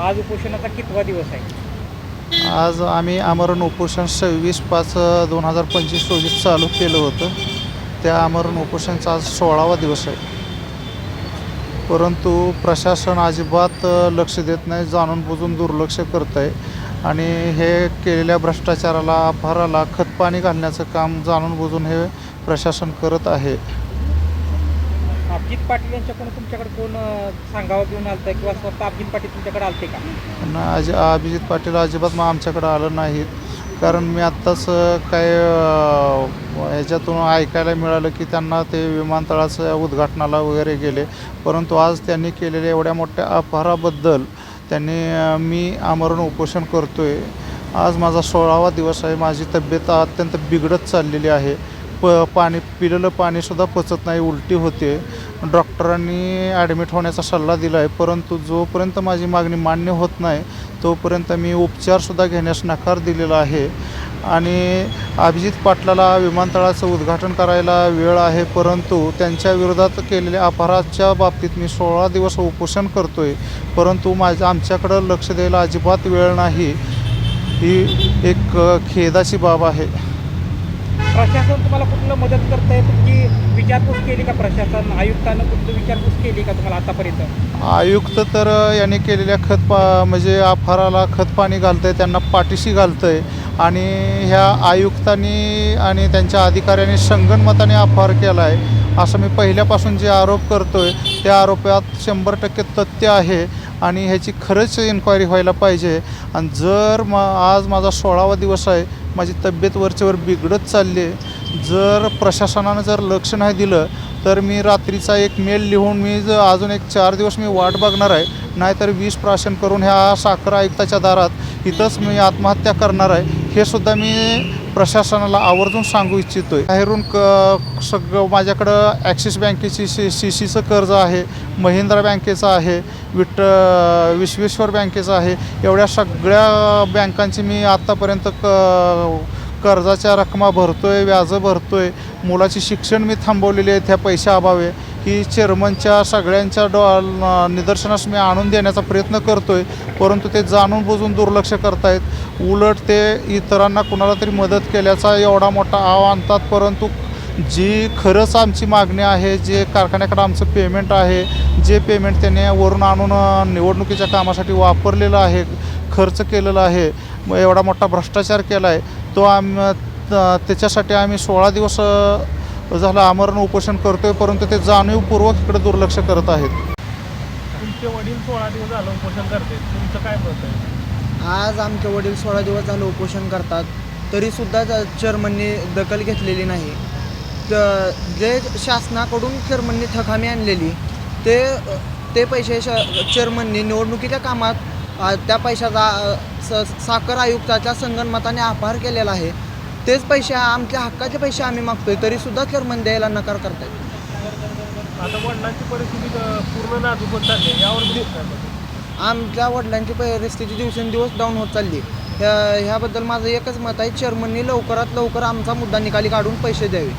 आज उपोषणाचा कितवा दिवस आहे? आज आम्ही आमरण उपोषण सव्वीस पाच दोन हजार पंचवीस रोजी चालू केलं होतं. त्या आमरण उपोषणचा आज सोळावा दिवस आहे. परंतु प्रशासन अजिबात लक्ष देत नाही जाणून बुजून दुर्लक्ष करत आहे आणि हे केलेल्या भ्रष्टाचाराला अपहाराला खतपाणी घालण्याचं काम जाणून बुजून हे प्रशासन करत आहे. अभिजित पाटील यांच्याकडून तुमच्याकडे कोण सांगावं घेऊन आलतं किंवा स्वतः अभिजित पाटील तुमच्याकडे आलते का? नाही अभिजित पाटील अजिबात मग आमच्याकडं आलं नाहीत. कारण मी आत्ताच काय ह्याच्यातून ऐकायला मिळालं की त्यांना ते विमानतळाचं उद्घाटनाला वगैरे गेले. परंतु आज त्यांनी केलेल्या एवढ्या मोठ्या अपहाराबद्दल त्यांनी मी आमरण उपोषण करतो आहे आज माझा सोळावा दिवस आहे. माझी तब्येत अत्यंत बिघडत चाललेली आहे. प पाणी पिलेलं पाणीसुद्धा पचत नाही उलटी होते. डॉक्टरांनी ॲडमिट होण्याचा सल्ला दिला आहे परंतु जोपर्यंत माझी मागणी मान्य होत नाही तोपर्यंत मी उपचारसुद्धा घेण्यास नकार दिलेला आहे. आणि अभिजित पाटलाला विमानतळाचं उद्घाटन करायला वेळ आहे परंतु त्यांच्या विरोधात केलेल्या अपहाराच्या बाबतीत मी सोळा दिवस उपोषण करतो आहे परंतु माझ्या आमच्याकडं लक्ष द्यायला अजिबात वेळ नाही. ही एक खेदाची बाब आहे. प्रशासन तुम्हाला कुठलं मदत करतंय? तुमची विचारपूस केली का प्रशासन? आयुक्तानं कुठली विचारपूस केली का तुम्हाला आतापर्यंत? आयुक्त तर यांनी केलेल्या खत पा म्हणजे आफाराला खत पाणी घालतं आहे त्यांना पाठीशी घालतं आहे आणि ह्या आयुक्तांनी आणि त्यांच्या अधिकाऱ्यांनी संगणमताने आफार केला आहे असं मी पहिल्यापासून जे आरोप करतो आहे त्या आरोपात शंभर टक्के तथ्य आहे. आणि ह्याची खरंच इन्क्वायरी व्हायला पाहिजे. आणि जर म आज माझा सोळावा दिवस आहे माझी तब्येत वरचेवर बिघडत चालली आहे जर प्रशासनानं जर लक्ष नाही दिलं तर मी रात्रीचा एक मेल लिहून मी ज अजून एक चार दिवस मी वाट बघणार आहे. नाहीतर विष प्राशन करून ह्या साखर आयुक्ताच्या दारात इथंच मी आत्महत्या करणार आहे. हे सुद्धा मी प्रशासनाला आवर्जून सांगू इच्छितो आहे बाहेरून क सगळं माझ्याकडं ॲक्सिस बँकेची सी सी सीचं कर्ज आहे महिंद्रा बँकेचं आहे विट विश्वेश्वर बँकेचं आहे एवढ्या सगळ्या बँकांची मी आत्तापर्यंत क कर्जाच्या रकमा भरतो आहे व्याजं भरतो आहे मुलाची शिक्षण मी थांबवलेली आहे त्या पैशाअभावे ही चेअरमनच्या सगळ्यांच्या डॉ निदर्शनास मी आणून देण्याचा प्रयत्न करतो आहे परंतु ते जाणून बुजून दुर्लक्ष करतायत. उलट ते इतरांना कुणाला तरी मदत केल्याचा एवढा मोठा आव आणतात परंतु जी खरंच आमची मागणी आहे जे कारखान्याकडं आमचं पेमेंट आहे जे पेमेंट त्याने वरून आणून निवडणुकीच्या कामासाठी वापरलेलं आहे खर्च केलेला आहे मग एवढा मोठा भ्रष्टाचार केला आहे तो आम त्याच्यासाठी आम्ही सोळा दिवस झालं आमरण उपोषण करतो आहे परंतु ते जाणीवपूर्वक इकडे दुर्लक्ष करत आहेत. तुमचे वडील सोळा दिवस झालं उपोषण करते तुमचं काय मत आहे? आज आमचे वडील सोळा दिवस झालं उपोषण करतात. तरीसुद्धा चेअरमनने दखल घेतलेली नाही. तर जे शासनाकडून चेअरमनने थकामी आणलेली ते ते पैसे श चेअरमनने निवडणुकीच्या कामात त्या पैशाचा स साखर आयुक्ताच्या संगनमताने अपहार केलेला आहे तेच पैसे आमच्या हक्काचे पैसे आम्ही मागतोय तरीसुद्धा चेअरमन द्यायला नकार करतायत आता वडिलांची परिस्थिती अं, पूर्ण नाजूक होत चालली आहे. यावर तुम्ही काय? आमच्या वडिलांची परिस्थिती दिवसेंदिवस डाऊन होत चालली ह्या ह्याबद्दल माझं एकच मत आहे चेअरमननी लवकरात लवकर आमचा मुद्दा निकाली काढून पैसे द्यावे